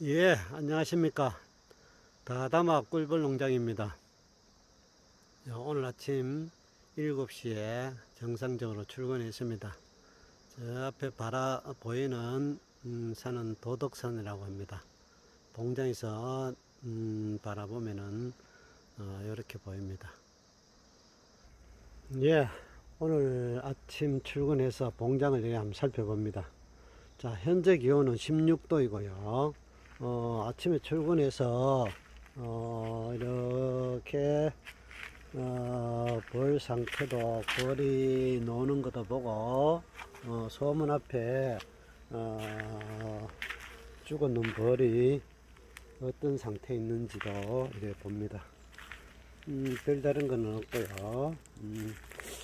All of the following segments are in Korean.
예, 안녕하십니까. 다다마 꿀벌 농장입니다. 자, 오늘 아침 7시에 정상적으로 출근했습니다. 저 앞에 바라 보이는 음, 산은 도덕산이라고 합니다. 봉장에서 음, 바라보면은 어, 이렇게 보입니다. 예, 오늘 아침 출근해서 봉장을 한번 살펴봅니다. 자, 현재 기온은 16도이고요. 어, 아침에 출근해서 어, 이렇게 어, 벌 상태도 벌이 노는 것도 보고 어, 소문 앞에 어, 죽어놓은 벌이 어떤 상태에 있는지도 이렇게 봅니다. 음, 별다른 건 없고요. 음,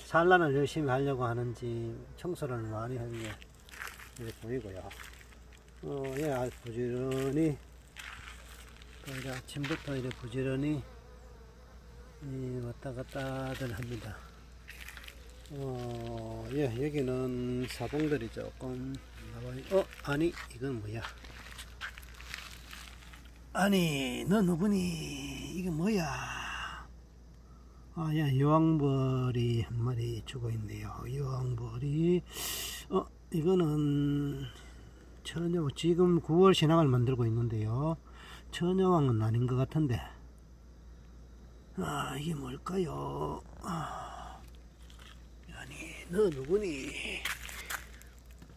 산란을 열심히 하려고 하는지 청소를 많이 하는 게 보이고요. 어, 예, 아, 부지런히, 그 이제 아침부터 이렇게 부지런히, 이, 왔다 갔다들 합니다. 어, 예, 여기는 사봉들이 조금 나와, 있- 어, 아니, 이건 뭐야? 아니, 너 누구니? 이게 뭐야? 아, 야, 여왕벌이 한 마리 죽어 있네요. 여왕벌이, 어, 이거는, 처녀 지금 9월 신앙을 만들고 있는데요. 처녀왕은 아닌 것 같은데. 아 이게 뭘까요? 아, 아니 너 누구니?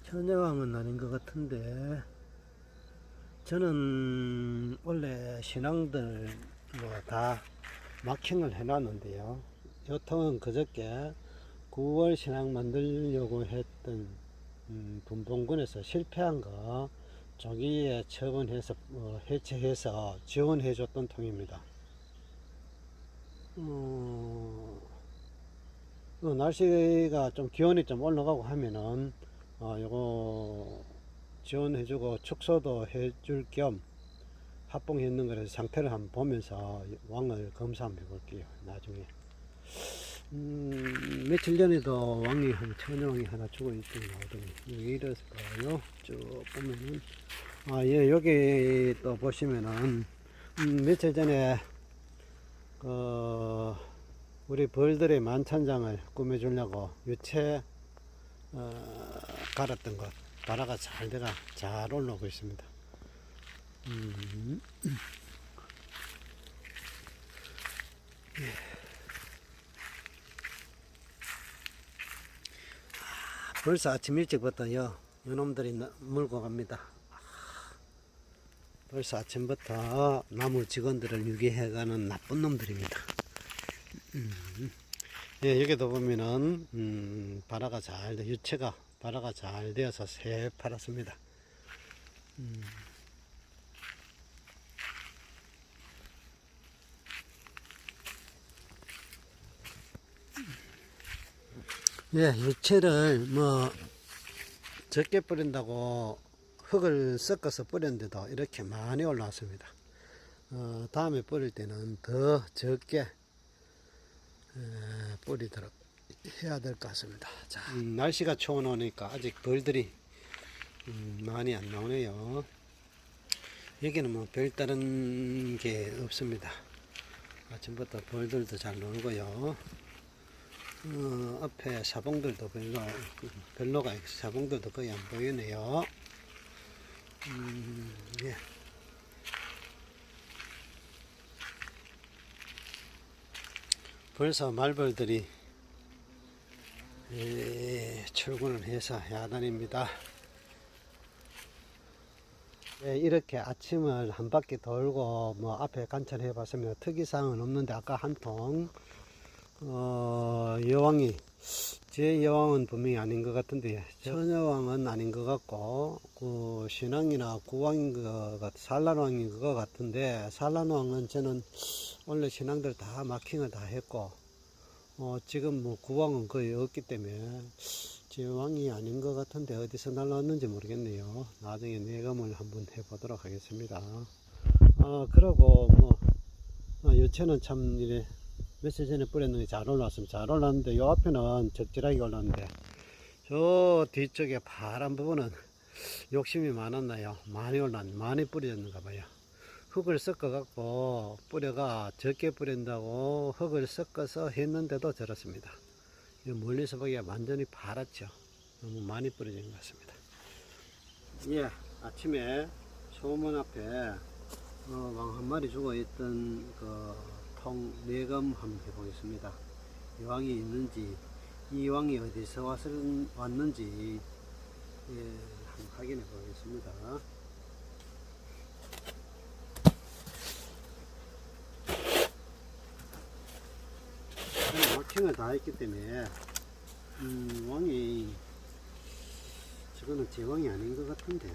처녀왕은 아닌 것 같은데. 저는 원래 신앙들 뭐다 마킹을 해놨는데요. 여통은 그저께 9월 신앙 만들려고 했던 음, 분봉군에서 실패한 거 조기에 처분해서 어, 해체해서 지원해 줬던 통입니다. 어, 어, 날씨가 좀 기온이 좀 올라가고 하면은 어, 요거 지원해주고 축소도 해줄 겸 합봉했는 거라서 상태를 한번 보면서 왕을 검사 한번 해볼게요. 나중에. 음, 며칠 전에도 왕이 한 천여왕이 하나 죽어 있던 거 나오더니 여기 이랬어요. 쭉 보면은 아예 여기 또 보시면은 음, 며칠 전에 그 우리 벌들의 만찬장을 꾸며 주려고 유채 어, 갈았던 것 바라가 잘 돼가 잘 올라오고 있습니다. 음. 벌써 아침 일찍부터 요, 요놈들이 나- 물고 갑니다. 벌써 아침부터 나무 직원들을 유기해가는 나쁜 놈들입니다. 음. 예, 여기도 보면은, 음, 바라가 잘, 돼- 유채가, 바라가 잘 되어서 새파랗습니다. 음. 예, 유채를 뭐 적게 뿌린다고 흙을 섞어서 뿌렸는데도 이렇게 많이 올라왔습니다. 어, 다음에 뿌릴 때는 더 적게 에, 뿌리도록 해야 될 것 같습니다. 자, 음, 날씨가 추워놓으니까 아직 벌들이 음, 많이 안 나오네요. 여기는 뭐 별다른 게 없습니다. 아침부터 벌들도 잘 놀고요. 어, 앞에 사봉들도 별로, 별로가 있- 사봉들도 거의 안 보이네요. 음, 예. 벌써 말벌들이 예, 출근을 해서 야단입니다. 예, 이렇게 아침을 한 바퀴 돌고 뭐 앞에 관찰해 봤으면 특이사항은 없는데 아까 한통 어, 여왕이 제 여왕은 분명히 아닌 것 같은데 처녀왕은 아닌 것 같고 그 신왕이나 구왕인 것 같, 산란왕인 것 같은데 산란왕은 저는 원래 신앙들 다 마킹을 다 했고 어, 지금 뭐 구왕은 거의 없기 때문에 제 왕이 아닌 것 같은데 어디서 날라왔는지 모르겠네요. 나중에 내감을 한번 해보도록 하겠습니다. 아 그러고 뭐 어, 여채는 참 이래 며칠 전에 뿌렸는데 잘 올라왔습니다. 잘 올랐는데 요 앞에는 적절하게 올랐는데 저 뒤쪽에 파란 부분은 욕심이 많았나요? 많이 올랐, 많이 뿌려졌는가 봐요. 흙을 섞어 갖고 뿌려가 적게 뿌린다고 흙을 섞어서 했는데도 저렇습니다. 이 멀리서 보기에 완전히 파랗죠. 너무 많이 뿌려진 것 같습니다. 예, 아침에 소문 앞에 어, 왕 한 마리 죽어 있던 그 통 내검 한번 해보겠습니다. 이 왕이 있는지 이 왕이 어디서 왔는지 예, 한번 확인해 보겠습니다. 마킹을 다 했기 때문에 음, 왕이 저거는 제 왕이 아닌 것 같은데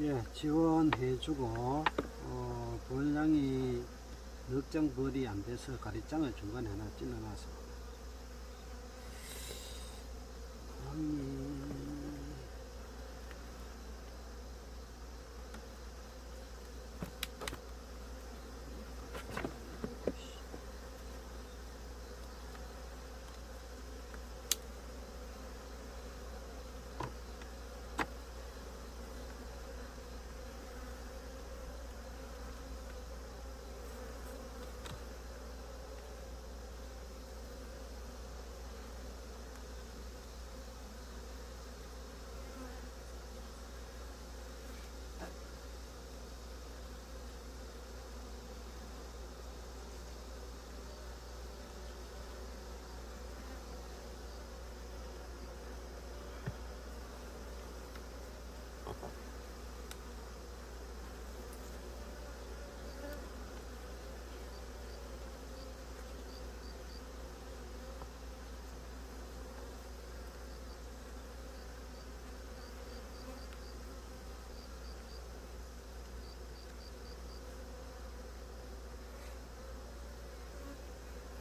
예, 지원해주고 어, 분량이 넉 장 벌이 안 돼서 가리장을 중간에 하나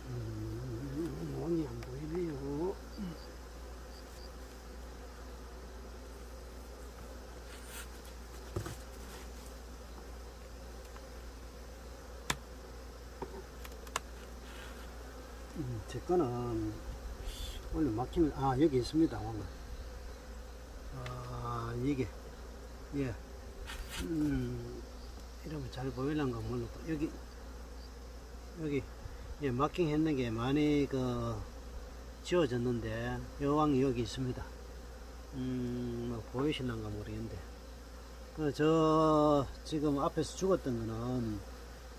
음, 원이 안 보이네요. 음, 제 거는 원래 막히면 아 여기 있습니다 왕은 아 이게 예. 음, 이러면 잘 보일란가 모르고 여기 여기. 예 마킹 했는 게 많이 그 지워졌는데 여왕이 여기 있습니다. 음뭐 보이실란가 모르겠는데. 그 저 지금 앞에서 죽었던 거는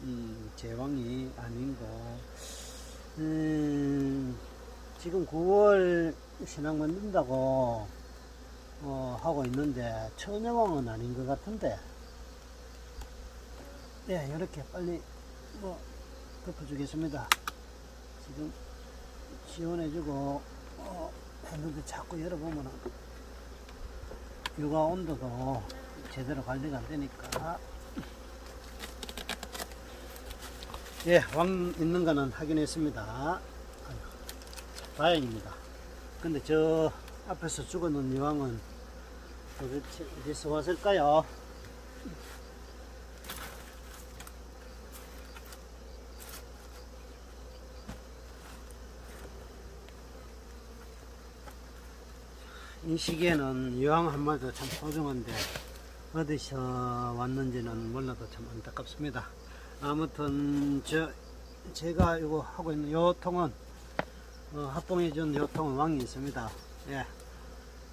음, 제왕이 아닌고 음, 지금 9월 신앙 만 든다고 어, 하고 있는데 처녀왕은 아닌 것 같은데. 예 이렇게 빨리 뭐 덮어주겠습니다. 지금 지원해주고 어, 했는데 자꾸 열어보면은 육아 온도도 제대로 관리가 안 되니까 예, 왕 있는 거는 확인했습니다. 다행입니다. 근데 저 앞에서 죽어놓은 이 왕은 도대체 어디서 왔을까요? 이 시기에는 이왕 한 마리도 참 소중한데 어디서 왔는지는 몰라도 참 안타깝습니다. 아무튼 저 제가 이거 하고 있는 요 통은 어, 합봉해 준 요 통은 왕이 있습니다. 예,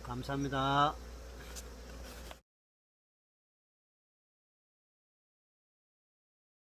감사합니다.